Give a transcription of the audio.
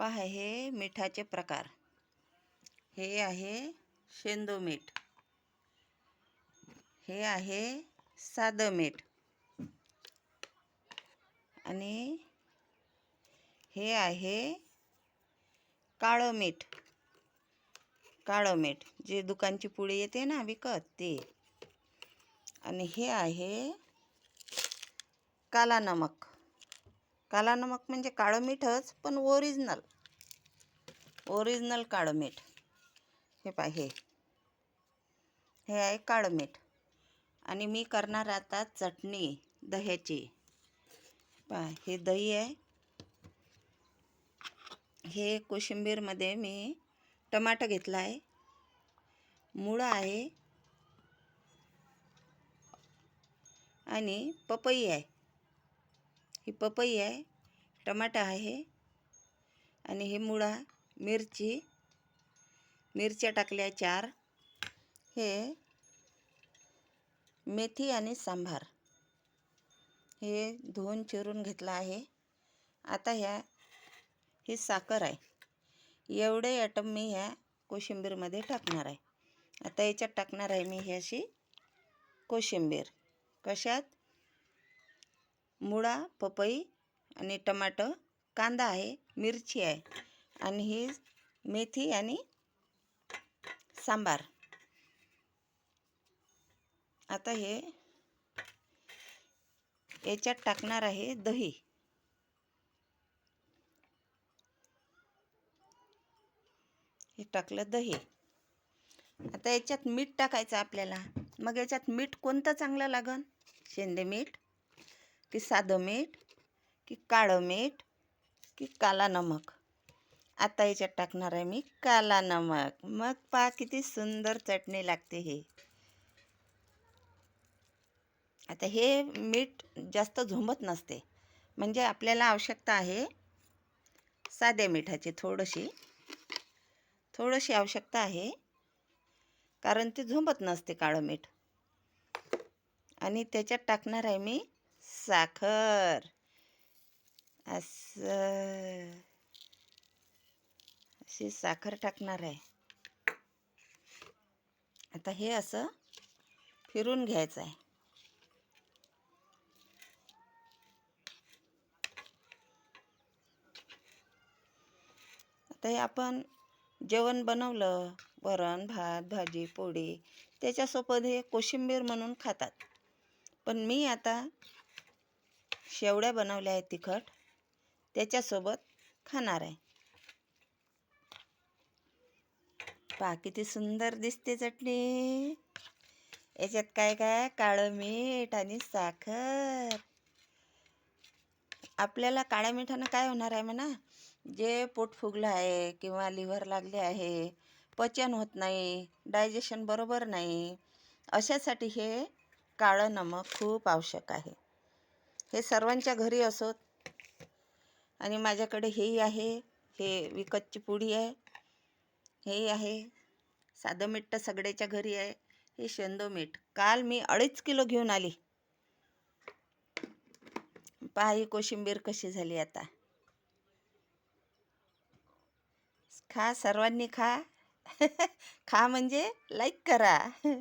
पहा हे मिठाचे प्रकार. हे आहे शेंदो मीठ. हे आहे साधं मीठ. आणि हे आहे काळं मीठ. काळं मीठ जे दुकानची पुळी येते ना विकत ते. आणि हे आहे काला नमक. काला नमक म्हणजे काळं मीठच पण ओरिजिनल ओरिजिनल काळं मीठ. हे पहा हे. हे आहे काळं मीठ. आणि मी करणार आता चटणी दह्याची. पा हे दही आहे. हे कोशिंबीरमध्ये मी टमाटर घेतला आहे. मुळं आहे. आणि पपई आहे. ही पपई आहे टमाटा आहे आणि हे मुळा मिरची मिरच्या टाकल्या चार. हे मेथी आणि सांभार. हे धुवून चिरून घेतलं आहे. आता ह्या ही साखर आहे. एवढे ॲटम मी ह्या कोशिंबीरमध्ये टाकणार आहे. आता याच्यात टाकणार आहे मी ही अशी कोशिंबीर. कशात? मुळा पपई आणि टमाटं कांदा आहे मिरची आहे आणि ही मेथी आणि सांबार. आता हे याच्यात टाकणार आहे दही. हे टाकलं दही. आता याच्यात मीठ टाकायचं आपल्याला. मग याच्यात मीठ कोणतं चांगलं लागन? शेंदे मीठ. की साधं मीठ की काळं मीठ की काला नमक. आता याच्यात टाकणार आहे मी काला नमक. मग पहा किती सुंदर चटणी लागते हे. आता हे मीठ जास्त झोंबत नसते. म्हणजे आपल्याला आवश्यकता आहे साध्या मिठाची थोडीशी. थोडीशी आवश्यकता आहे. कारण ते झोंबत नसते काळं मीठ. आणि त्याच्यात टाकणार आहे मी साखर असं अशी साखर टाकणार आहे. आता हे असं फिरून घ्यायचं आहे. आता हे आपण जेवण बनवलं वरण भात भाजी पोळी त्याच्यासोबत हे कोशिंबीर म्हणून खातात. पण मी आता शेवड्या बनवल्या आहेत तिखट. त्याच्यासोबत खाणार आहे. पहा किती सुंदर दिसते चटणी. याच्यात काय काय? काळं मीठ आणि साखर. आपल्याला काळ्या मिठानं काय होणार आहे म्हणा? जे पोट फुगलं आहे किंवा लिव्हर लागले आहे पचन होत नाही डायजेशन बरोबर नाही अशासाठी हे काळं नमक खूप आवश्यक आहे. हे सर्वांच्या घरी असोत आणि माझ्याकडे हेही आहे. हे विकतची पुडी आहे. हेही आहे. साधं मीठ तर सगळ्याच्या घरी आहे. हे शेंदो मीठ. काल मी अडीच किलो घेऊन आली. पहा ही कोशिंबीर कशी झाली आता. खा सर्वांनी खा. खा म्हणजे लाईक करा.